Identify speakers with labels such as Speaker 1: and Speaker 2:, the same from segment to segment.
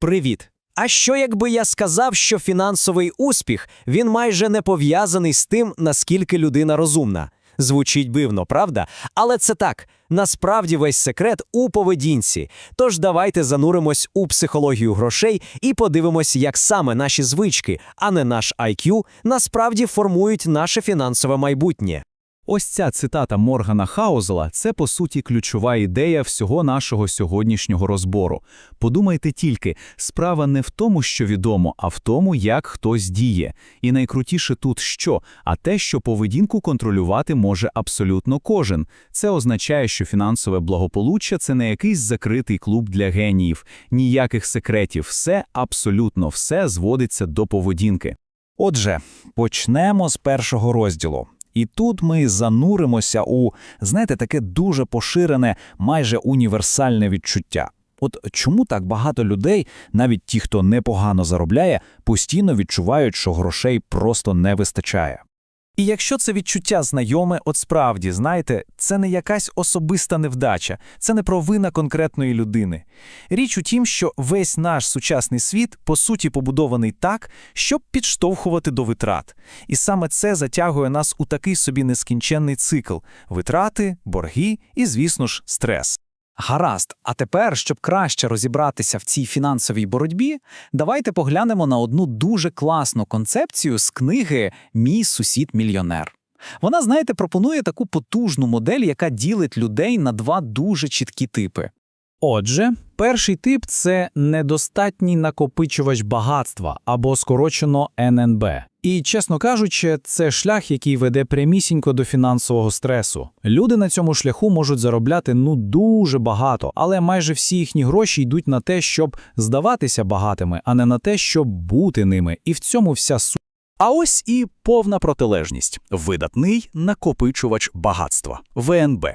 Speaker 1: Привіт! А що якби я сказав, що фінансовий успіх він майже не пов'язаний з тим, наскільки людина розумна? Звучить бивно, правда? Але це так. Насправді весь секрет у поведінці. Тож давайте зануримось у психологію грошей і подивимось, як саме наші звички, а не наш IQ, насправді формують наше фінансове майбутнє.
Speaker 2: Ось ця цитата Моргана Хаузела – це, по суті, ключова ідея всього нашого сьогоднішнього розбору. Подумайте тільки, справа не в тому, що відомо, а в тому, як хтось діє. І найкрутіше тут що? А те, що поведінку контролювати може абсолютно кожен. Це означає, що фінансове благополуччя – це не якийсь закритий клуб для геніїв. Ніяких секретів. Все, абсолютно все зводиться до поведінки.
Speaker 3: Отже, почнемо з першого розділу. І тут ми зануримося у, знаєте, таке дуже поширене, майже універсальне відчуття. От чому так багато людей, навіть ті, хто непогано заробляє, постійно відчувають, що грошей просто не вистачає. І якщо це відчуття знайоме, от справді, знаєте, це не якась особиста невдача, це не провина конкретної людини. Річ у тім, що весь наш сучасний світ, по суті, побудований так, щоб підштовхувати до витрат. І саме це затягує нас у такий собі нескінченний цикл – витрати, борги і, звісно ж, стрес.
Speaker 4: Гаразд, а тепер, щоб краще розібратися в цій фінансовій боротьбі, давайте поглянемо на одну дуже класну концепцію з книги Мій сусід-мільйонер. Вона, знаєте, пропонує таку потужну модель, яка ділить людей на два дуже чіткі типи.
Speaker 5: Отже, перший тип це недостатній накопичувач багатства або скорочено ННБ. І, чесно кажучи, це шлях, який веде прямісінько до фінансового стресу. Люди на цьому шляху можуть заробляти ну дуже багато, але майже всі їхні гроші йдуть на те, щоб здаватися багатими, а не на те, щоб бути ними. І в цьому вся суть.
Speaker 3: А ось і повна протилежність – видатний накопичувач багатства – ВНБ.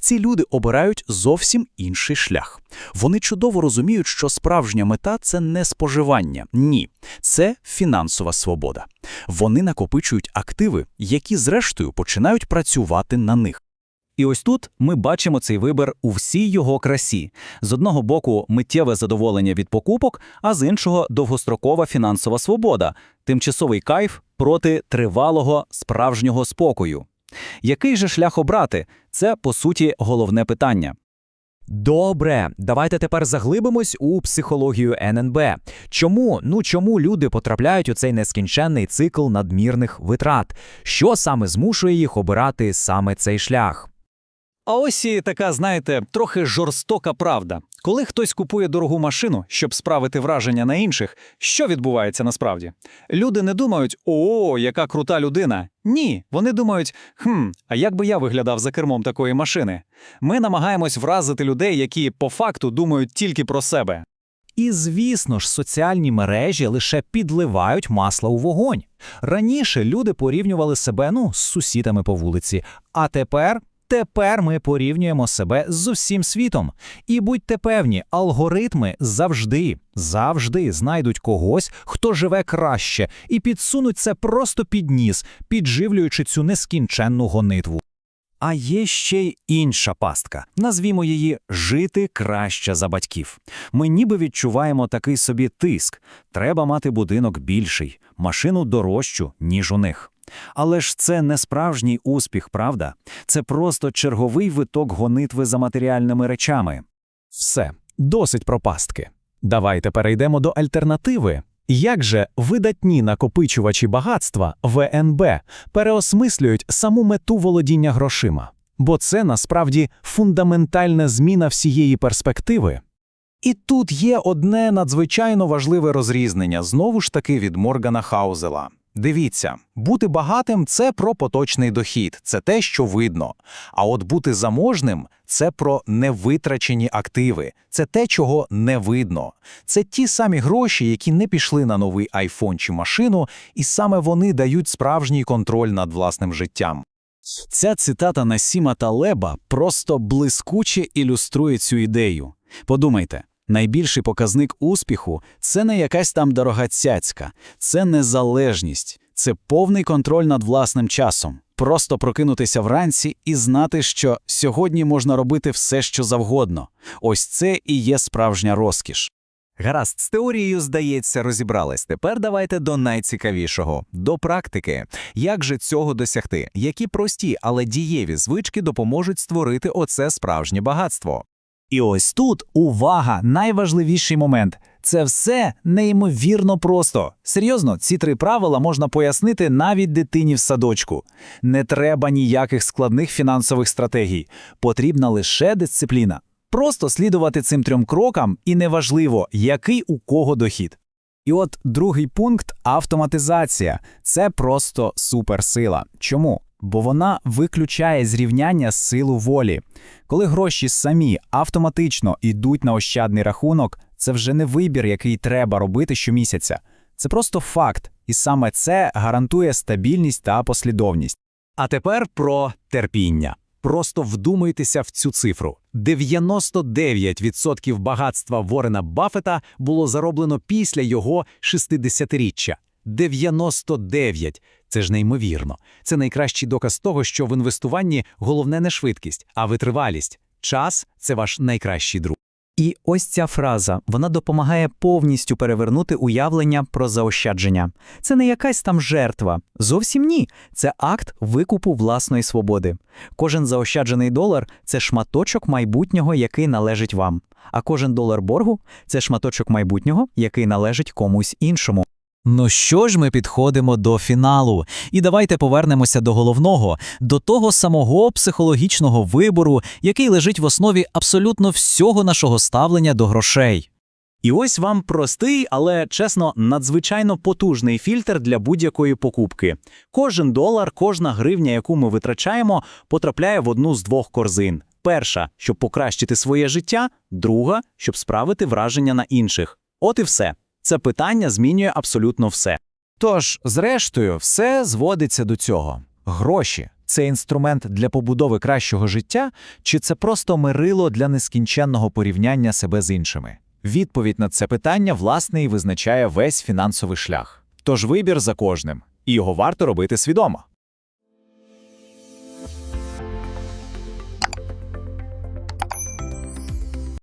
Speaker 3: Ці люди обирають зовсім інший шлях. Вони чудово розуміють, що справжня мета – це не споживання. Ні, це фінансова свобода. Вони накопичують активи, які зрештою починають працювати на них.
Speaker 6: І ось тут ми бачимо цей вибір у всій його красі. З одного боку миттєве задоволення від покупок, а з іншого довгострокова фінансова свобода, тимчасовий кайф проти тривалого справжнього спокою. Який же шлях обрати? Це, по суті, головне питання.
Speaker 1: Добре, давайте тепер заглибимось у психологію ННБ. Чому? Ну чому люди потрапляють у цей нескінченний цикл надмірних витрат? Що саме змушує їх обирати саме цей шлях?
Speaker 4: А ось і така, знаєте, трохи жорстока правда. Коли хтось купує дорогу машину, щоб справити враження на інших, що відбувається насправді? Люди не думають, о, яка крута людина. Ні, вони думають, хм, а як би я виглядав за кермом такої машини? Ми намагаємось вразити людей, які по факту думають тільки про себе.
Speaker 3: І, звісно ж, соціальні мережі лише підливають масло у вогонь. Раніше люди порівнювали себе ну, з сусідами по вулиці, а тепер. Тепер ми порівнюємо себе з усім світом. І будьте певні, алгоритми завжди, завжди знайдуть когось, хто живе краще, і підсунуть це просто під ніс, підживлюючи цю нескінченну гонитву. А є ще й інша пастка. Назвімо її жити краще за батьків. Ми ніби відчуваємо такий собі тиск. Треба мати будинок більший, машину дорожчу, ніж у них. Але ж це не справжній успіх, правда? Це просто черговий виток гонитви за матеріальними речами.
Speaker 2: Все, досить про пастки. Давайте перейдемо до альтернативи. Як же видатні накопичувачі багатства ВНБ переосмислюють саму мету володіння грошима? Бо це насправді фундаментальна зміна всієї перспективи.
Speaker 3: І тут є одне надзвичайно важливе розрізнення, знову ж таки від Моргана Хаузела. Дивіться, бути багатим це про поточний дохід, це те, що видно. А от бути заможним це про невитрачені активи, це те, чого не видно. Це ті самі гроші, які не пішли на новий айфон чи машину, і саме вони дають справжній контроль над власним життям. Ця цитата Насіма Талеба просто блискуче ілюструє цю ідею. Подумайте. Найбільший показник успіху це не якась там дорога цяцька, це незалежність, це повний контроль над власним часом. Просто прокинутися вранці і знати, що сьогодні можна робити все, що завгодно. Ось це і є справжня розкіш.
Speaker 6: Гаразд, з теорією, здається, розібрались. Тепер давайте до найцікавішого – до практики. Як же цього досягти? Які прості, але дієві звички допоможуть створити оце справжнє багатство?
Speaker 3: І ось тут увага, найважливіший момент. Це все неймовірно просто. Серйозно, ці три правила можна пояснити навіть дитині в садочку. Не треба ніяких складних фінансових стратегій. Потрібна лише дисципліна. Просто слідувати цим трьом крокам, і неважливо, який у кого дохід. І от другий пункт автоматизація. Це просто суперсила. Чому? Бо вона виключає зрівняння силу волі. Коли гроші самі автоматично йдуть на ощадний рахунок, це вже не вибір, який треба робити щомісяця. Це просто факт, і саме це гарантує стабільність та послідовність.
Speaker 1: А тепер про терпіння. Просто вдумайтеся в цю цифру. 99% багатства Ворена Баффета було зароблено після його 60-річчя. 99! Це ж неймовірно. Це найкращий доказ того, що в інвестуванні головне не швидкість, а витривалість. Час це ваш найкращий друг.
Speaker 7: І ось ця фраза вона допомагає повністю перевернути уявлення про заощадження. Це не якась там жертва. Зовсім ні. Це акт викупу власної свободи. Кожен заощаджений долар це шматочок майбутнього, який належить вам. А кожен долар боргу це шматочок майбутнього, який належить комусь іншому.
Speaker 3: Ну що ж ми підходимо до фіналу? І давайте повернемося до головного, до того самого психологічного вибору, який лежить в основі абсолютно всього нашого ставлення до грошей.
Speaker 6: І ось вам простий, але чесно, надзвичайно потужний фільтр для будь-якої покупки. Кожен долар, кожна гривня, яку ми витрачаємо, потрапляє в одну з двох корзин. Перша, щоб покращити своє життя, друга, щоб справити враження на інших. От і все. Це питання змінює абсолютно все.
Speaker 3: Тож, зрештою, все зводиться до цього. Гроші це інструмент для побудови кращого життя, чи це просто мирило для нескінченного порівняння себе з іншими? Відповідь на це питання, власне, і визначає весь фінансовий шлях. Тож вибір за кожним, і його варто робити свідомо.